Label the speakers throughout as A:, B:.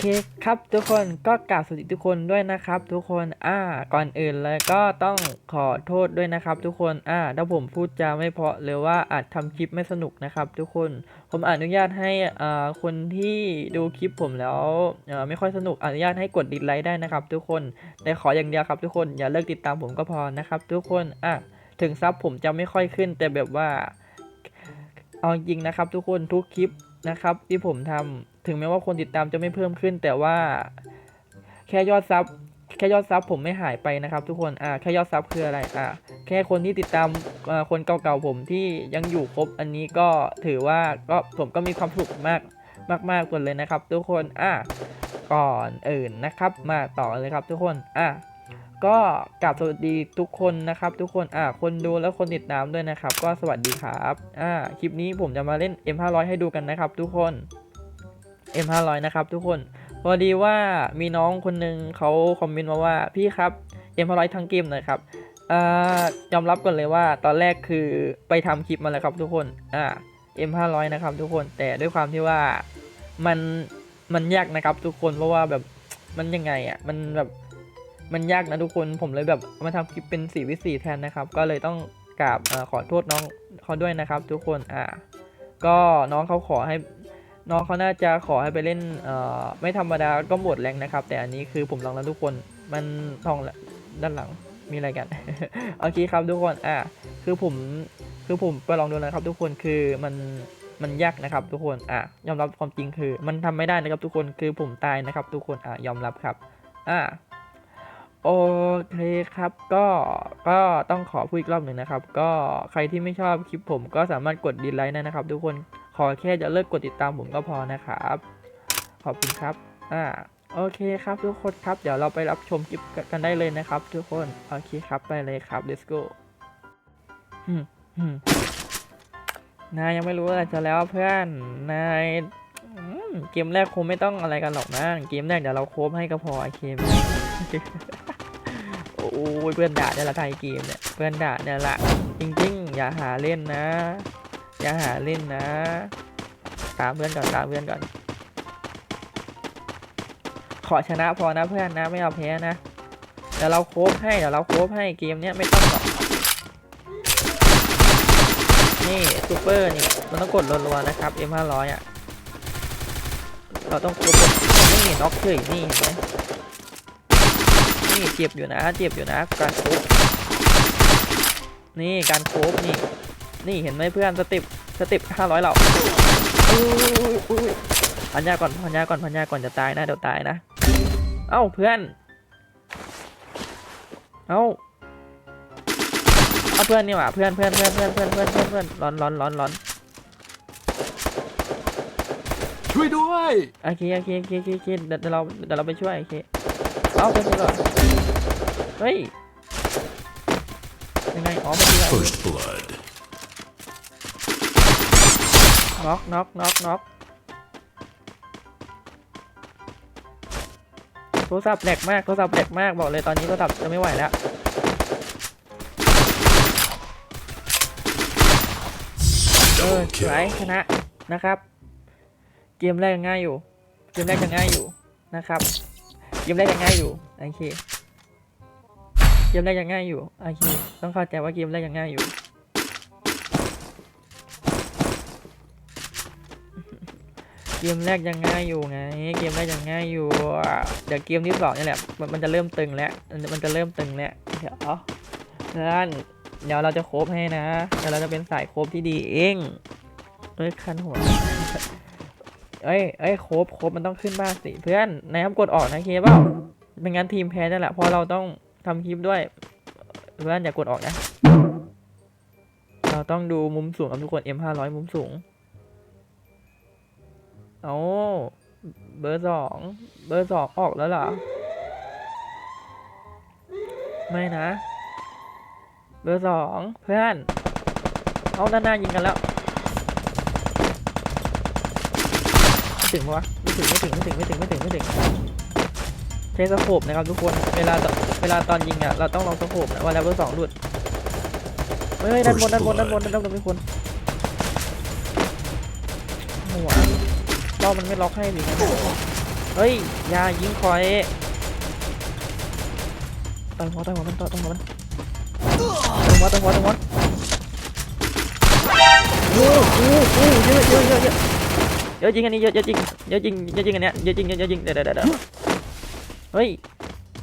A: เคครับทุกคนก็กราบสวัสดีทุกคนด้วยนะครับทุกคนอ่าก่อนอื่นเลยก็ต้องขอโทษด้วยนะครับ ทุกคนอ่าถ้าผมพูดจาไม่เพาะหรือว่าอาจทำคลิปไม่สนุกนะครับ ทุกคนผมอนุญาตให้อ่าคนที่ดูคลิปผมแล้วอ่อไม่ค่อยสนุกอนุญาตให้กดดิสไลค์ได้นะครับ ทุกคนแต่ขออย่างเดียวครับ ทุกคนอย่าเลิกติดตามผมก็พอนะครับ ทุกคนอะถึงซับผมจะไม่ค่อยขึ้น แต่แบบว่าเอาจริงนะครับ ทุกคนทุกคลิป นะครับ ที่ผมทำถึงแม้ว่าคนติดตามจะไม่เพิ่มขึ้น แต่ว่าแค่ยอดซับแค่ยอดซับผมไม่หายไปนะครับ ทุกคนอ่าแค่ยอดซับคืออะไรอ่าแค่คนที่ติดตามคนเก่าๆผมที่ยังอยู่ครบอันนี้ก็ถือว่าก็ผมก็มีความสุขมากมากๆคนเลยนะครับ ทุกคนอ่าก่อนอื่นนะครับ มาต่อเลยครับทุกคนอะ ก็กราบสวัสดีทุกคนนะครับ ทุกคนอ่าคนดูและคนติดตามด้วยนะครับ ก็สวัสดีครับอ่าคลิปนี้ผมจะมาเล่น M500 ให้ดูกันนะครับ ทุกคน M500 นะครับ ทุกคนพอดีว่ามีน้องคนหนึ่งเขาคอมเมนต์มาว่าพี่ครับ M500 ทั้งเกมหน่อยครับอ่ายอมรับก่อนเลยว่าตอนแรกคือไปทำคลิปมาแล้วครับ ทุกคนอ่า M500 นะครับ ทุกคนแต่ด้วยความที่ว่ามันมันยากนะครับ ทุกคนเพราะว่าแบบมันยังไงอะมันแบบ มันยากนะทุกคนผมเลยแบบมาทำคลิปเป็น4วิ4แทนนะครับ ก็เลยต้องกราบขอโทษน้องเขาด้วยนะครับ ทุกคนอ่าก็น้องเขาขอให้น้องเขาน่าจะขอให้ไปเล่นไม่ธรรมดาก็หมดแรงนะครับ แต่อันนี้คือผมลองแล้วทุกคนมันทองละด้านหลังมีอะไรกันโอเคครับทุกคนอ่าคือผมคือผมไปลองดูนะครับ ทุกคนคือมันมันยากนะครับ ทุกคนอะยอมรับความจริงคือ มันทำไม่ได้นะครับ ทุกคนคือผมตายนะครับ ทุกคนอะยอมรับครับ อ่า โอเคครับก็ก็ต้องขอพูดอีกรอบหนึ่งนะครับ ก็ใครที่ไม่ชอบคลิปผมก็สามารถกดดีไลค์ได้นะครับ ทุกคนขอแค่จะเลิกกดติดตามผมก็พอนะครับ ขอบคุณครับอ่าโอเคครับทุกคนครับ เดี๋ยวเราไปรับชมคลิปกันได้เลยนะครับ ทุกคนโอเคครับไปเลยครับ let's go นายยังไม่รู้อะไรจะแล้วเพื่อนนายเกมแรกคงไม่ต้องอะไรกันหรอกนะ เกมแรกเดี๋ยวเราโคฟให้ก็พอโอเคม ยเพื่อนด่าเนี่ยละไทยเกมเนี่ยเพื่อนด่าเนี่ยละจริงๆ อย่าหาเล่นนะ อย่าหาเล่นนะ ตามเพื่อนก่อนตามเพื่อนก่อน ขอชนะพอนะเพื่อนนะไม่เอาแพ้นะเดี๋ยวเราโคฟให้เดี๋ยวเราโคฟให้เกมเนี้ยไม่ต้องหรอกนี่ซูเปอร์นี่มันต้องกดรัวๆนะครับ M500 อะเราต้องกดกดนี่น็อกเฉยนี่เห็นไหม นี่เจ็บอยู่นะ เจ็บอยู่นะ การโคบนี่การโคบนี่ นี่เห็นไหมเพื่อนสเต็ปสเต็ปห้าร้อยเราอุ้ยอุ้ยพันยาก่อนพันยาก่อนพันยาก่อนจะตายนะเดี๋ยวตายนะ เอ้าเพื่อน เอ้าเอาเพื่อนนี่หว่าเพื่อนเพื่อนเพื่อนเพื่อนเพื่อนเพื่อนเพื่อนเพื่อนร้อนร้อนร้อนร้อน
B: ช่วยด้วย
A: โอเคโอเคโอเคโอเคโอเคเดี๋ยวเดี๋ยวเราเดี๋ยวเราไปช่วยโอเคเอาเพื่อนนี่ก่อนเฮ้ยยังไงอ๋อเมื่อกี้อะ
B: First blood
A: น็อกน็อกน็อกน็อกโทรศัพท์แหลกมากโทรศัพท์แหลกมากบอกเลยตอนนี้โทรศัพท์จะไม่ไหวแล้ว เออ
B: Double
A: สวย
B: kill
A: ชนะนะครับ เกมแรกยังง่ายอยู่ เกมแรกยังง่ายอยู่นะครับเก มแรกยังง่ายอยู่โอเคเกมแรกยังง่ายอยู่โอเคต้องเข้าใจว่าเกมแรกยังง่ายอยู่เกมแรกยังง่ายอยู่ไง เกมแรกยังง่ายอยู่อะเดี๋ยวเกมที่สองนี่แหละมันมันจะเริ่มตึงแล้ว มันจะเริ่มตึงแล้ว เดี๋ยวเพื่นเดี๋ยวเราจะโคบให้นะ เดี๋ยวเราจะเป็นสายโคบที่ดีเองเอ้ยคันหัว เอ้ยเอ้ยโคบโคบมันต้องขึ้นบ้างสิเพื่อนนายครับกดออกนะเคเปล่าเป็นงั้นทีมแพ้นั่นแหละเพราะเราต้องทำคลิปด้วยเพื่อนอย่ากดออกนะ เราต้องดูมุมสูงครับทุกคน M500 มุมสูงเอาเบอร์สองเบอร์สองออกแล้วเหรอ ไม่นะ เบอร์สองเพื่อน เอาหน้าๆยิงกันแล้วไม่ ถึงปะวะไม่ถึงไม่ถึงไม่ถึงไม่ถึงไม่ถึงไม่ถึงใช้สโคปนะครับทุกคน เวลาตเวลาตอนยิงอะเราต้องลองสโคปนะว่าแล้วเบอร์สองหลุดเฮ้ยด้านบนด้านบนด้านบนด้านบนมีคนหัวเรามันไม่ล็อกให้สิงั้นเฮ้ยอย่ายิงคอยต่อยหัวต่อยหัวมันต่อยต่อยหัวมันต่อยหัวต่อยหัวต่อยหัวโอ้โหโอ้โหเยอะเยอะเยอะเยอะ เยอะจริงอันนี้เยอะเยอะจริงเยอะจริงเยอะจริงอันเนี้ยเยอะจริงเยอะจริงเดี๋ยวเดี๋ยวเดี๋ยวเฮ้ย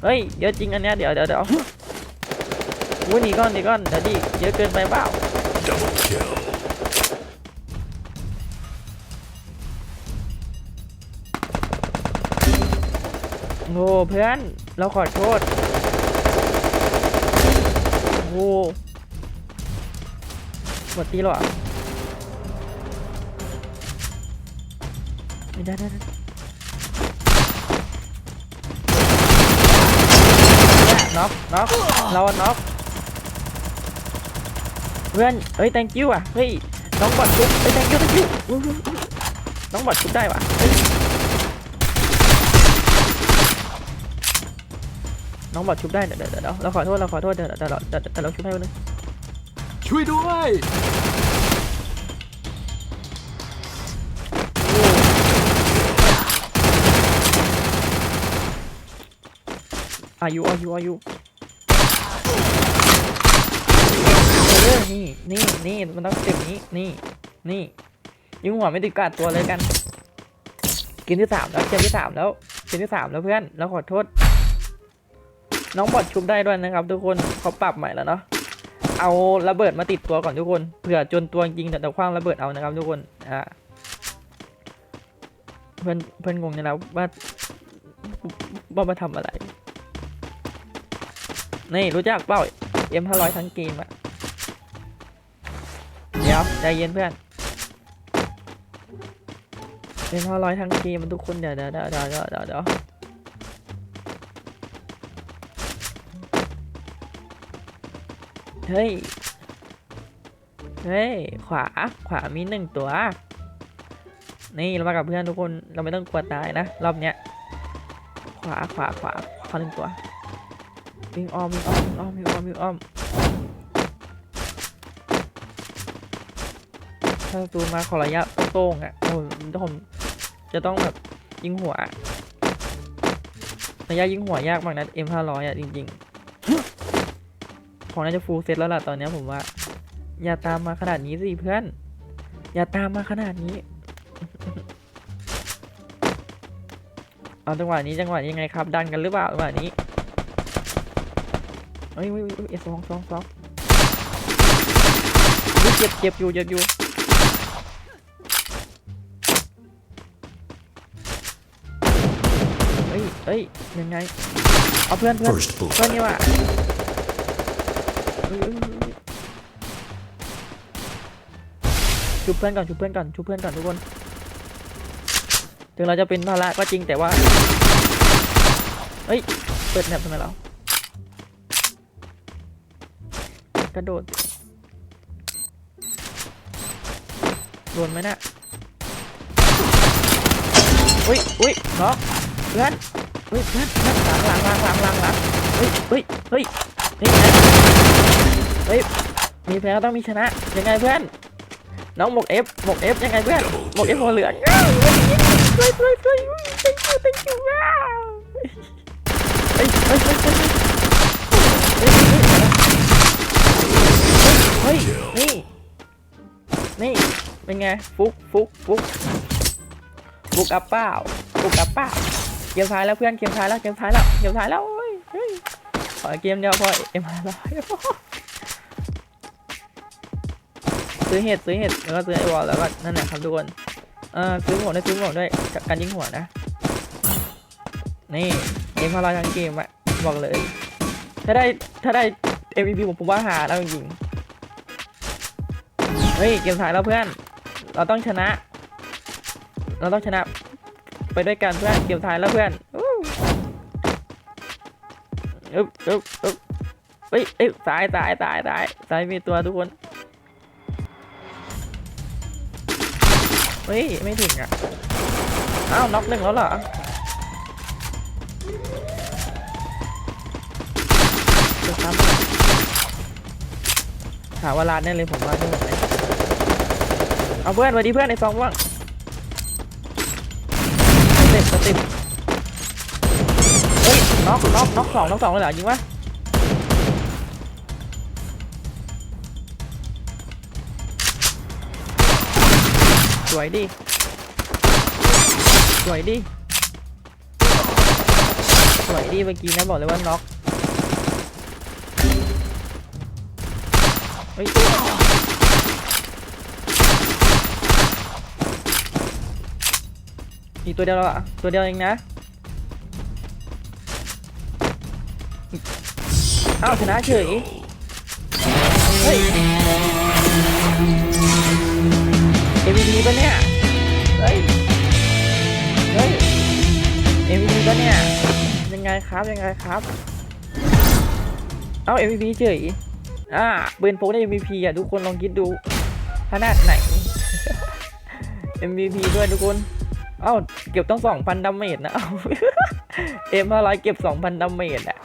A: เฮ้ยเยอะจริงอันเนี้ยเดี๋ยวเดี๋ยวเดี๋ยววุ้ยนีก่อนนีก่อนเดี๋ยวดิเยอะเกินไปเปล่าโอ้เพื่อนเราขอโทษโอ้หมดตีหรอ ไม่ได้ได้ได้น็อกน็อกเราน็อกเพื่อนเฮ้ย thank you อะ เฮ้ย น้องบอดชุบเฮ้ย thank you thank you น้องบอดชุบได้ว่ะน้องบอดชุบได้ เดี๋ยวเดี๋ยวเราขอโทษ เราขอโทษ เดี๋ยวเดี๋ยวเดี๋ยวเดี๋ยวเราชุบให้วันนึง
B: ช่วยด้วย
A: อายุอายุอายุเออนี่นี่นี่มันต้องเต็มนี้นี่นี่ยิงหัวไม่ติดกัดตัวเลยกันเกมที่สามแล้วเกมที่สามแล้วเกมที่สามแล้วเพื่อนเราขอโทษ น้องบอดชุบได้ด้วยนะครับ ทุกคนเขาปรับใหม่แล้วเนาะเอาระเบิดมาติดตัวก่อนทุกคนเผื่อจนตัวจริงแต่แต่คว้างระเบิดเอานะครับ ทุกคนอ่าเพื่อนเพื่อนงงนะว่าว่ามาทำอะไร นี่รู้จักเปล่าเอ็มห้าร้อยทั้งเกมอะเดี๋ยวใจเย็นเพื่อนเอ็มห้าร้อยทั้งเกมมันทุกคนเดี๋ยวเดี๋ยวเดี๋ยวเดี๋ยวเดี๋ยวเดี๋ยวเฮ้ย เฮ้ย ขวา ขวามีหนึ่งตัว นี่เรามากับเพื่อนทุกคน เราไม่ต้องกลัวตายนะ รอบเนี้ย ขวา ขวา ขวา ขวาหนึ่งตัว วิ่งอ้อมวิ่งอ้อมวิ่งอ้อมวิ่งอ้อมวิ่งอ้อมถ้าศัตรูมาขอระยะโต้งๆอะผมผมจะต้องแบบยิงหัวระยะยิงหัวยากมากนะ M 5 0 0 อะจริงๆ ของน่าจะฟูลเซตแล้วล่ะตอนนี้ผมว่า อย่าตามมาขนาดนี้สิเพื่อน อย่าตามมาขนาดนี้ เอาจังหวะนี้จังหวะยังไงครับ ดันกันหรือเปล่าจังหวะนี้ เฮ้ยเฮ้ยเฮ้ยเอ้ยสองสองสองเฮ้ยเจ็บเจ็บอยู่เจ็บอยู่เฮ้ยเฮ้ยยังไงเอาเพื่อนเพื่อน
B: First
A: เพื่อน
B: blood.
A: นี่ว่ะเฮ้ยเฮ้ยเฮ้ยเฮ้ยชุบเพื่อนก่อนชุบเพื่อนก่อนชุบเพื่อนก่อนทุกคน ถึงเราจะเป็นภาระก็จริงแต่ว่าเฮ้ย เปิดแนบทำไมเรา กระโดดโดนไหมนะ่ะอุ้ยอุ้ยน็อกเพื่อนเฮ้ยเพื่อนเพื่อนหลังหลังหลังหลังหลังหลังเฮ้ยเฮ้ยเฮ้ยนี่ไงเฮ้ยมีแพ้ก็ต้องมีชนะยังไงเพื่อนน้องหมกเอฟหมกเอฟยังไงเพื่อนหมกเอฟหัวเหลืองอ้าวยเฮ้ยเฮ้ยเฮ้ย thank you thank you ว้าวเฮ้ยเฮ้ยเฮ้ยเฮ้ย ฮ้ยเฮ้ย นี่ นี่ เป็นไง ฟุกฟุกฟุกฟุกอัพเปล่าฟุกอัพเปล่าเกมท้ายแล้วเพื่อน เกมท้ายแล้ว เกมท้ายแล้ว เกมท้ายแล้วเฮ้ยเฮ้ยขอเกมเดียวพอเอ็มห้าร้อยซื้อเห็ดซื้อเห็ดแล้วก็ซื้อไอวอลแล้วก็นั่นแหละครับทุกคน เออซื้อหมวกด้วยซื้อหมวกด้วยกับการยิงหัวนะ นี่เอ็มห้าร้อยทั้งเกมอะบอกเลย ถ้าได้ถ้าได้ MVP ผมผมว่าหาแล้วจริง เฮ้ยเกมถ่ายแล้วเพื่อน เราต้องชนะ เราต้องชนะ ไปด้วยกันเพื่อนเกมถ่ายแล้วเพื่อนอึ๊บอึ๊บอึ๊บเฮ้ยเอ้ยตายตายตายตายตายมีตัวทุกคนเฮ้ยไม่ถึงอะอ้าวน็อกหนึ่งแล้วเหรอเดี๋ยวซ้ำหาเวลาแน่เลยผมว่าที่ผมไหน เอาเพื่อนสวัสดีเพื่อนในซองว่างสเต็ปสเต็ปน็อกน็อกน็อกสองน็อกสองเลยเหรอยิงวะสวยดิสวยดิสวยดิเมื่อกี้นะบอกเลยว่าน็อกเฮ้ย อีกตัวเดียวแล้วอะตัวเดียวเองนะอ้าวชนะเฉยเฮ้ย MVP ปะเนี่ยเฮ้ยเฮ้ย MVP ปะเนี่ยยังไงครับยังไงครับเอ้า MVP เฉยอ่าปืนโพกได้ MVP อะทุกคนลองคิดดูขนาดไหน MVP ด้วยทุกคน เอ้าเก็บต้องสองพันดาเมจนะ เอ้าเอ็มอะไรเก็บสองพันดาเมจอะ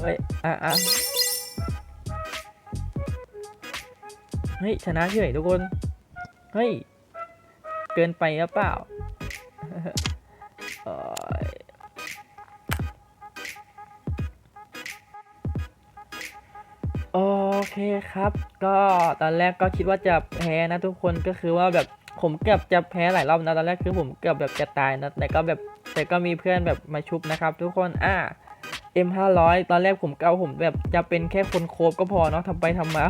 A: เฮ้ย อะอะเฮ้ย ชนะเฉยทุกคน เฮ้ย เกินไปหรือเปล่าโอเคครับ ก็ตอนแรกก็คิดว่าจะแพ้นะทุกคนก็คือว่าแบบ ผมเกือบจะแพ้หลายรอบนะตอนแรกคือผมเกือบแบบจะตายนะแต่ก็แบบแต่ก็มีเพื่อนแบบมาชุบนะครับ ทุกคนอ่า M 5 0 0 ตอนแรกผมเกาผมแบบจะเป็นแค่คนโคบก็พอเนาะทำไปทำมา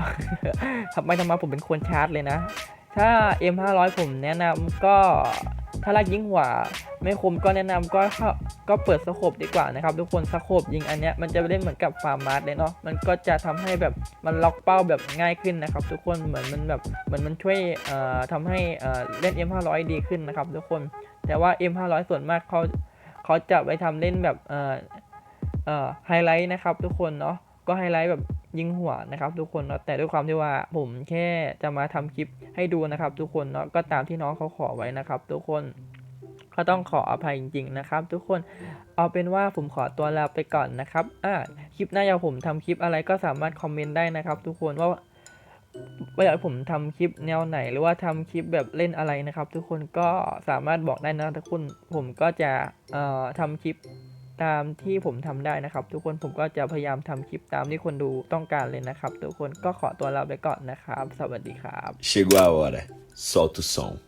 A: ทำไปทำมาผมเป็นคนชาร์จเลยนะ ถ้า M 5 0 0 ผมแนะนำก็ ถ้ารักยิ่งกว่าไม่คมก็แนะนำก็ก็เปิดสโคปดีกว่านะครับ ทุกคนสโคปยิงอันเนี้ยมันจะเล่นเหมือนกับฟาร์มาร์เลยเนาะมันก็จะทำให้แบบมันล็อกเป้าแบบง่ายขึ้นนะครับ ทุกคนเหมือนมันแบบเหมือนมันช่วยเอ่อทำให้เอ่อเล่น M 5 0 0 ดีขึ้นนะครับ ทุกคนแต่ว่า M 5 0 0 ส่วนมากเขาเขาจะไปทำเล่นแบบเอ่อเอ่อไฮไลท์นะครับ ทุกคนเนาะก็ไฮไลท์แบบ ยิงหัวนะครับ ทุกคนเนาะแต่ด้วยความที่ว่าผมแค่จะมาทำคลิปให้ดูนะครับ ทุกคนเนาะก็ตามที่น้องเขาขอไว้นะครับ ทุกคนก็ต้องขออภัยจริง ๆ นะครับ ทุกคนเอาเป็นว่าผมขอตัวลาไปก่อนนะครับอ่าคลิปหน้าอยากผมทำคลิปอะไรก็สามารถคอมเมนต์ได้นะครับ ทุกคนว่าว่าอยากผมทำคลิปแนวไหน หรือว่าทำคลิปแบบเล่นอะไรนะครับ ทุกคนก็สามารถบอกได้นะทุกคนผมก็จะเอ่อทำคลิป ตามที่ผมทำได้นะครับ ทุกคนผมก็จะพยายามทำคลิปตามที่คนดูต้องการเลยนะครับ ทุกคนก็ขอตัวลาไปก่อนนะครับ สวัสดีครับ
B: Chegou a hora. Solta o som.